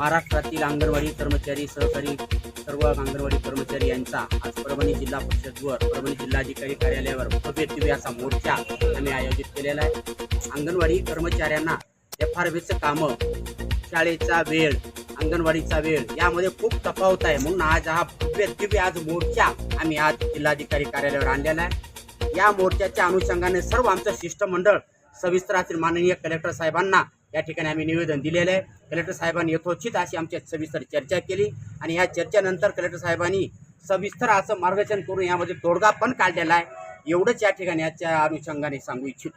महाराष्ट्रातील अंगणवाडी कर्मचारी सहकारी सर्व अंगणवाडी कर्मचारी यांचा आज परभणी जिल्हा परिषदवर परभणी जिल्हाधिकारी कार्यालयावर भव्य दिव्य असा मोर्चा आम्ही आयोजित केलेला आहे. अंगणवाडी कर्मचाऱ्यांना एफ आर बीचं कामं शाळेचा वेळ अंगणवाडीचा वेळ यामध्ये खूप तफावत आहे. म्हणून आज हा भव्य दिव्य आज मोर्चा आम्ही आज जिल्हाधिकारी कार्यालयावर आणलेला आहे. या मोर्चाच्या अनुषंगाने सर्व आमचं शिष्टमंडळ सविस्तरातील माननीय कलेक्टर साहेबांना या ठिकाणी आम्ही निवेदन दिलेलं आहे. कलेक्टर साहेबांनी यथोचित अशी आमच्या सविस्तर चर्चा केली आणि या चर्चेनंतर कलेक्टर साहेबांनी सविस्तर असं मार्गदर्शन करून यामध्ये तोडगा पण काढलेला आहे. एवढंच या ठिकाणी याच्या अनुषंगाने सांगू इच्छित.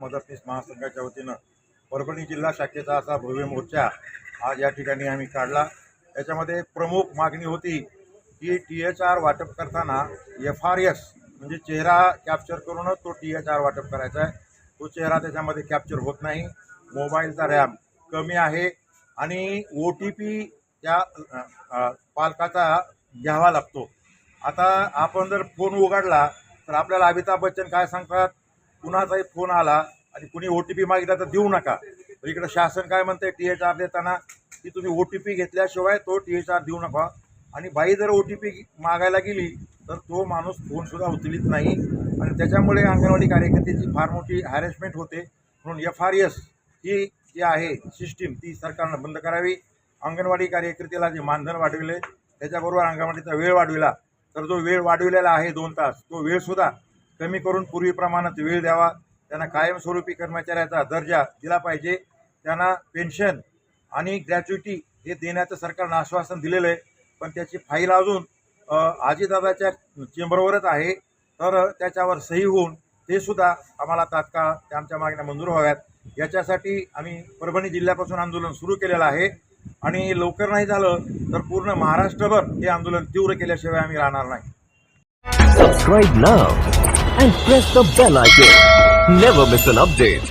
मदतनीस महासंघाच्या वतीनं परभणी जिल्हा शाखेचा असा भव्य मोर्चा आज या ठिकाणी आम्ही काढला. याच्यामध्ये प्रमुख मागणी होती की टी एच आर वाटप करताना एफ आर एस म्हणजे चेहरा कॅप्चर करूनच तो टी एच आर वाटप करायचा आहे. तो चेहरा त्याच्यामध्ये कॅप्चर होत नाही. मोबाईलचा रॅम कमी आहे आणि ओ टी पी त्या पालकाचा घ्यावा लागतो. आता आपण जर फोन उघडला तर आपल्याला अमिताभ बच्चन काय सांगतात? कुणाचाही फोन आला आणि कुणी ओ टी पी मागितला तर देऊ नका. तर इकडं शासन काय म्हणते टी एच आर देताना की तुम्ही ओ टी पी घेतल्याशिवाय तो टी एच आर देऊ नका. आणि बाई जर ओ टी पी मागायला गेली तर तो माणूस फोनसुद्धा उचलित नाही. आणि त्याच्यामुळे अंगणवाडी कार्यकर्त्याची फार मोठी हॅरेसमेंट होते. म्हणून एफ आर एस ही जी आहे सिस्टीम ती सरकारनं बंद करावी. अंगणवाडी कार्यकर्त्याला जे मानधन वाढविले त्याच्याबरोबर अंगणवाडीचा वेळ वाढविला. तर जो वेळ वाढविलेला आहे दोन तास तो वेळसुद्धा कमी करून पूर्वीप्रमाणात वेळ द्यावा. त्यांना कायमस्वरूपी कर्मचाऱ्याचा दर्जा दिला पाहिजे. त्यांना पेन्शन आणि ग्रॅच्युटी हे देण्याचं सरकारनं आश्वासन दिलेलं आहे. पण त्याची फाईल अजून आजीदादाच्या चेंबरवरच आहे. तर त्याच्यावर सही होऊन ते सुद्धा आम्हाला तात्काळ त्या आमच्या मागण्या मंजूर व्हाव्यात. याच्यासाठी आम्ही परभणी जिल्ह्यापासून आंदोलन सुरू केलेलं आहे. आणि लवकर नाही झालं तर पूर्ण महाराष्ट्रभर हे आंदोलन तीव्र केल्याशिवाय आम्ही राहणार नाही. Subscribe now and press the bell icon. Never miss an update